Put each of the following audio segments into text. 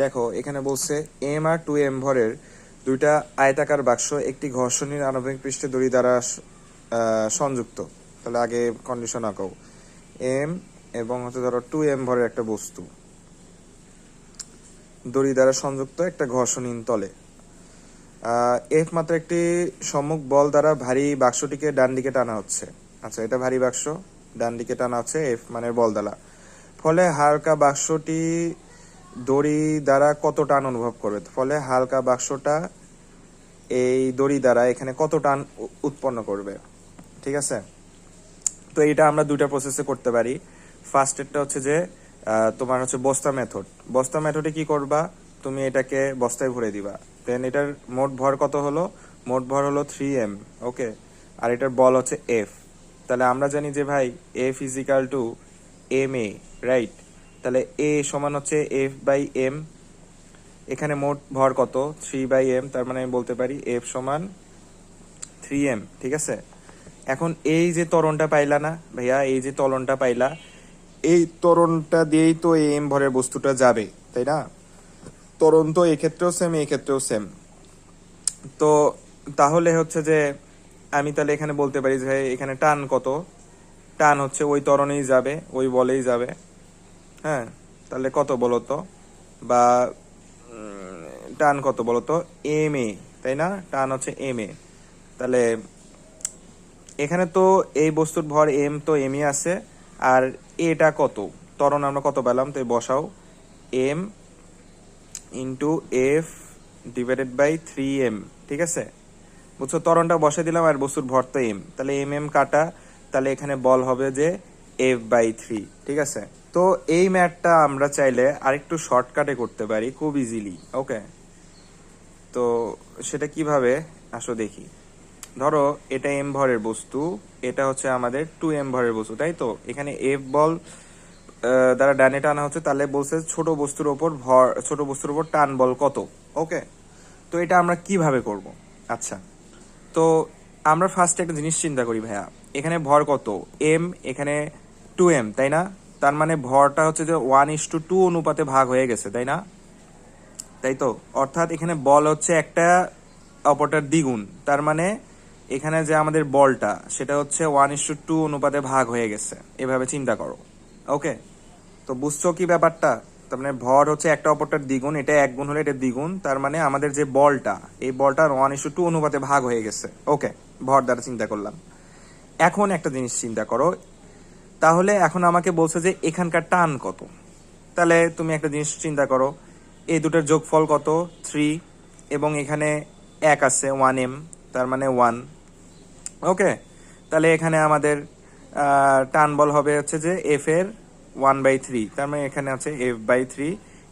দেখো, এখানে বলছে এম আর টু এম ভরের দুইটা আয়তাকার বাক্স একটি ঘর্ষণীয় আণবিক পৃষ্ঠে দড়ি দ্বারা সংযুক্ত। তাহলে আগে কন্ডিশন আঁকাও। এম এবং হচ্ছে ধরো টু এম ভরের একটা বস্তু। দড়ি দ্বারা সংযুক্ত একটা ঘর্ষণীন তলে। এফ মাত্র একটি সম্মুখ বল দ্বারা ভারী বাক্সটিকে ডান দিকে টানা হচ্ছে। আচ্ছা এটা ভারী বাক্স, ডান দিকে টানা হচ্ছে এফ মানে বল দ্বারা। ফলে হালকা বাক্সটি দড়ি দ্বারা কত টান অনুভব করবে? ফলে হালকা বাক্সটা এই দড়ি দ্বারা এখানে কত টান উৎপন্ন করবে? ঠিক আছে? তো এটা আমরা দুইটা প্রসেসে করতে পারি। ফার্স্ট এরটা হচ্ছে যে তোমার হচ্ছে বস্তা মেথড বস্তা মেথডে কি করবা? তুমি এটাকে বস্তায় ভরে দিবা। দেন এটার মোট ভর কত হলো? মোট ভর হলো থ্রি এম ওকে আর এটার বল হচ্ছে এফ তাহলে আমরা জানি যে ভাই F equal to M A right তাহলে এ সমান হচ্ছে এফ বাই এম এখানে মোট ভর কত? থ্রি বাই এম তার মানে আমি বলতে পারি এফ সমান থ্রি এম ঠিক আছে? এখন এই যে তরণটা পাইলা না, ভাইয়া, এই যে ত্বরণটা পাইলা, এই তরণটা দিয়েই তো এম ভরের বস্তুটা যাবে, তাই না? তরণ তো এক্ষেত্রেও সেম এই ক্ষেত্রেও সেম তো তাহলে হচ্ছে যে আমি তাহলে এখানে বলতে পারি যে এখানে টান কত? টান হচ্ছে ওই তরণেই যাবে, ওই বলেই যাবে। হ্যাঁ তাহলে কত বলতো? বা টান কত বলতো? এম এ, তাই না? টান হচ্ছে এম এ। তাহলে এখানে তো এই বস্তুর ভর এম তো এমই আছে, আর এটা কত? ত্বরণ আমরা কত পেলাম? তো বসাও। M into F divided by three M, ঠিক আছে? বুঝছ? ত্বরণটা বসে দিলাম আর বস্তুর ভর তো এম। তাহলে এম এম কাটা, তাহলে এখানে বল হবে যে এফ বাই থ্রি ঠিক আছে? তো এই ম্যাথটা আমরা চাইলে আরেকটু শর্টকাটে করতে পারি, খুব ইজিলি ওকে তো সেটা কীভাবে? আসো দেখি। ধরো, এটা এম ভরের বস্তু, এটা হচ্ছে আমাদের টু এম ভরের বস্তু, তাই তো? এখানে এফ বল দ্বারা ডানে টানা হচ্ছে, তাহলে বলছে ছোট বস্তুর ওপর ভর, ছোট বস্তুর ওপর টান বল কত ওকে তো এটা আমরা কীভাবে করব? আচ্ছা তো আমরা ফার্স্ট একটা জিনিস চিন্তা করি ভাইয়া। এখানে ভর কত? এম এখানে টু এম তাই না? তার মানে ভরটা হচ্ছে যে ওয়ান ইস টু টু অনুপাতে ভাগ হয়ে গেছে, তাই না? তাই তো? অর্থাৎ এখানে বল হচ্ছে একটা অপরটার দ্বিগুণ। তার মানে এখানে যে আমাদের বলটা, সেটা হচ্ছে ওয়ান ইস টু টু অনুপাতে ভাগ হয়ে গেছে। এভাবে চিন্তা করো। ওকে তো বুঝছ কি ব্যাপারটা? তার মানে ভর হচ্ছে একটা অপরটার দ্বিগুণ, এটা এক গুণ হলে এটা দ্বিগুণ। তার মানে আমাদের যে বলটা, এই বলটা ওয়ান ইস টু অনুপাতে ভাগ হয়ে গেছে। ওকে ভর দ্বারা চিন্তা করলাম। এখন একটা জিনিস চিন্তা করো। তাহলে এখন আমাকে বলছে যে এখানকার টান কত? তাহলে তুমি একটা জিনিস চিন্তা করো, এই দুটোর যোগফল কত? থ্রি এবং এখানে এক আছে ওয়ান এম তার মানে ওয়ান ওকে তাহলে এখানে আমাদের টান বল হবে হচ্ছে যে এফ এর ওয়ান বাই থ্রি তার মানে এখানে আছে এফ বাই থ্রি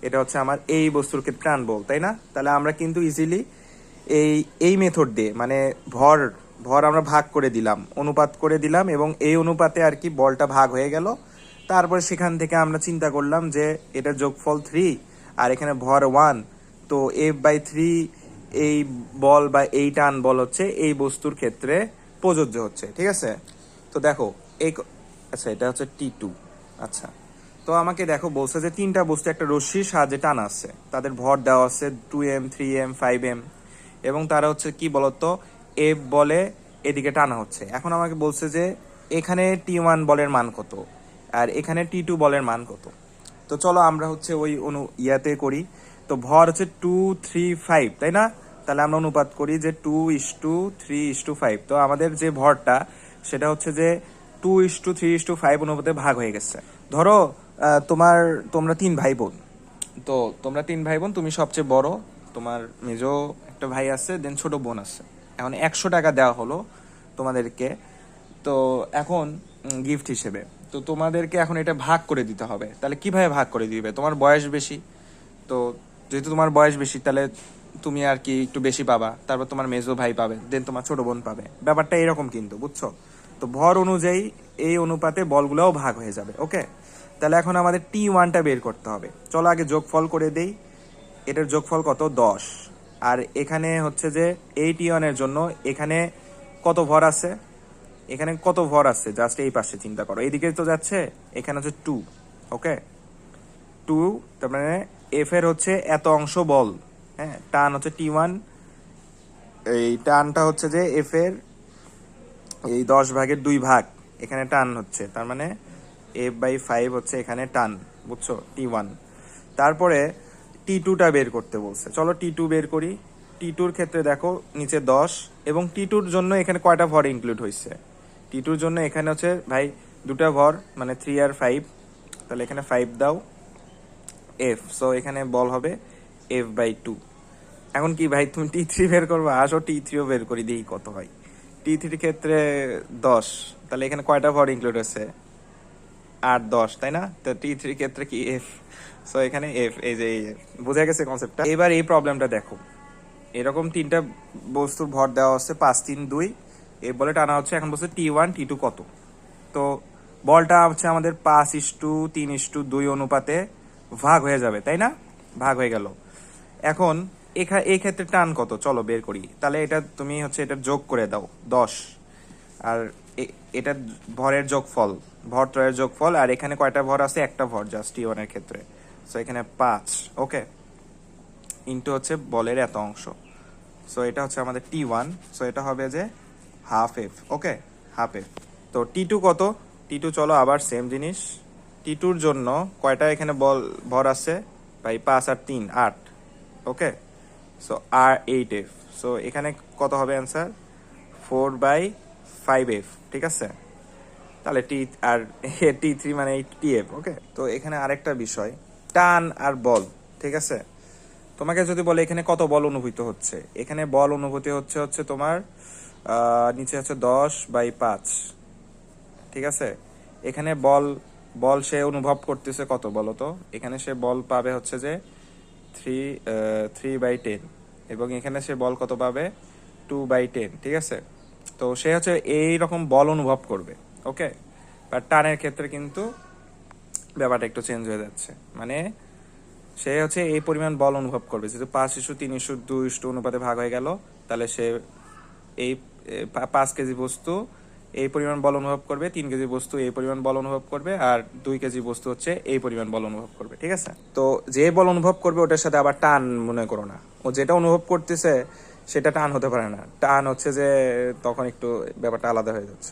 এটা হচ্ছে আমার এই বস্তুর ক্ষেত্রে টান বল, তাই না? তাহলে আমরা কিন্তু ইজিলি এই এই মেথড দিয়ে মানে ভর ভর আমরা ভাগ করে দিলাম, অনুপাত করে দিলাম এবং এই অনুপাতে আর কি বলটা ভাগ হয়ে গেল। তারপরে সেখান থেকে আমরা চিন্তা করলাম যে এটা যোগফল থ্রি আর এখানে ভর ওয়ান তো এফ বাই থ্রি এই বল বা এই টান বল হচ্ছে এই বস্তুর ক্ষেত্রে প্রযোজ্য হচ্ছে, ঠিক আছে? তো দেখো, এই আচ্ছা এটা হচ্ছে টি টু আচ্ছা। তো আমাকে দেখো বলছে যে তিনটা বস্তু, একটা রশ্মির সাহায্যে টান আছে তাদের ভর দেওয়া আছে two m three m five m এবং তারা হচ্ছে কি বলতো? এফ বলে এদিকে টানা হচ্ছে। এখন আমাকে বলছে যে, এখানে টি ওয়ান বলের মান কত? আর এখানে টি টু বলের মান কত? তো চলো আমরা হচ্ছে ওই অনু ইয়াতে করি। তো ভর হচ্ছে টু থ্রি ফাইভ তাই না? তাহলে আমরা অনুপাত করি যে two is to three is to five তো আমাদের যে ভরটা, সেটা হচ্ছে যে two is to three is to five অনুপাতে ভাগ হয়ে গেছে। ধরো তোমার, তোমরা তিন ভাই বোন তো তোমরা তিন ভাই বোন তুমি সবচেয়ে বড়, তোমার মেজো একটা ভাই আছে দেন ছোট বোন আছে। এখন একশো টাকা দেওয়া হলো তোমাদেরকে। তো এখন গিফট হিসেবে। তো তোমাদেরকে এখন এটা ভাগ করে দিতে হবে। তাহলে কীভাবে ভাগ করে দিবে? তোমার বয়স বেশি। তো যেহেতু তোমার বয়স বেশি, তাহলে তুমি আর কি একটু বেশি পাবা। তারপর তোমার মেজো ভাই পাবে দেন তোমার ছোট বোন পাবে। ব্যাপারটা এরকম কিন্তু, বুঝছ? তো ভর অনুযায়ী এই অনুপাতে বলগুলোও ভাগ হয়ে যাবে ওকে তাহলে এখন আমাদের টি ওয়ানটা বের করতে হবে। চলো আগে যোগফল করে দেই। এটার যোগফল কত? দশ। আর এখানে হচ্ছে যে এই টি ওয়ানের জন্য এখানে কত ভর আছে? এখানে কত ভর আছে? জাস্ট এই পাশে চিন্তা করো। এইদিকে তো যাচ্ছে, এখানে হচ্ছে টু ওকে টু তার মানে এফ এর হচ্ছে এত অংশ বল হ্যাঁ? টান হচ্ছে টি ওয়ান এই টানটা হচ্ছে যে এফ এর এই দশ ভাগের দুই ভাগ, এখানে টান হচ্ছে। তার মানে এফ বাই ফাইভ হচ্ছে এখানে টান, বুঝছ? টি ওয়ান তারপরে টি টুটা বের করতে বলছে। চলো টি টু বের করি। টি টুর ক্ষেত্রে দেখো, নিচে দশ, এবং টি টুর জন্য এখানে কয়টা ভর ইনক্লুড হয়েছে টি টুর জন্য এখানে হচ্ছে, ভাই, দুটা ভর মানে থ্রি আর ফাইভ তাহলে এখানে ফাইভ দাও। এফ সো এখানে বল হবে এফ বাই টু এখন কি ভাই, তুমি টি থ্রি বের করবে? আসো টি থ্রিও বের করি দিই কত হয়। টি থ্রির ক্ষেত্রে দশ। তাহলে এখানে কয়টা ভর ইনক্লুড আছে আট দশ, তাই না? তো টি থ্রি ক্ষেত্রে কি এফ সো এখানে এফ এই যে, এই বোঝা গেছে কনসেপ্টটা এবার এই প্রবলেমটা দেখো। এরকম তিনটা বস্তুর ভর দেওয়া হচ্ছে, পাঁচ, তিন, দুই। এ বলে টানা হচ্ছে এখন বলছে টি ওয়ান টি টু কত? তো বলটা হচ্ছে আমাদের পাঁচ ইস টু, তিন ইস টু, দুই অনুপাতে ভাগ হয়ে যাবে, তাই না? ভাগ হয়ে গেল। এখন এখা, এই ক্ষেত্রে টান কত? চলো বের করি। তাহলে এটা তুমি হচ্ছে এটা যোগ করে দাও, দশ। আর এটা ভরের যোগফল ভর ত্রয়ের যোগফল, আর এখানে কয়টা ভর আছে? একটা ভর জাস্ট টি ওয়ানের ক্ষেত্রে। সো এখানে পাঁচ ওকে ইন্টু হচ্ছে বলের এত অংশ। সো এটা হচ্ছে আমাদের টি ওয়ান সো এটা হবে যে half F okay half F তো টি টু কত? টি টু চলো আবার সেম জিনিস। টি টুর জন্য কয়টা এখানে বল, ভর আছে? ভাই, পাঁচ আর তিন, আট ওকে সো আর এইট এফ সো এখানে কত হবে answer four by five F ঠিক আছে? তাহলে টি আর টি থ্রি মানে টি এফ ওকে তো এখানে আরেকটা বিষয়, টান আর বল, ঠিক আছে? তোমাকে যদি বলে এখানে কত বল অনুভূত হচ্ছে, এখানে বল অনুভূতি হচ্ছে হচ্ছে তোমার নিচে হচ্ছে দশ বাই পাঁচ, ঠিক আছে? এখানে বল বল সে অনুভব করতেছে কত বলো তো? এখানে সে বল পাবে হচ্ছে যে থ্রি থ্রি বাই টেন এবং এখানে সে বল কত পাবে? টু বাই টেন ঠিক আছে? তো সে হচ্ছে এই রকম বল অনুভব করবে। ওকে? বাট টানের ক্ষেত্রে কিন্তু ব্যাপারটা একটু চেঞ্জ হয়ে যাচ্ছে। মানে সে হচ্ছে এই পরিমাণ বল অনুভব করবে। যেহেতু পাঁচ ইস্যু, তিন ইস্যু, দুই ইস্যু অনুপাতে ভাগ হয়ে গেল, তাহলে সে এই পাঁচ কেজি বস্তু এই পরিমাণ বল অনুভব করবে, তিন কেজি বস্তু এই পরিমাণ বল অনুভব করবে, আর দুই কেজি বস্তু হচ্ছে এই পরিমাণ বল অনুভব করবে, ঠিক আছে? তো যে বল অনুভব করবে ওটার সাথে আবার টান মনে করো না। ও যেটা অনুভব করতেছে সেটা টান হতে পারে না। টান হচ্ছে যে তখন একটু ব্যাপারটা আলাদা হয়ে যাচ্ছে।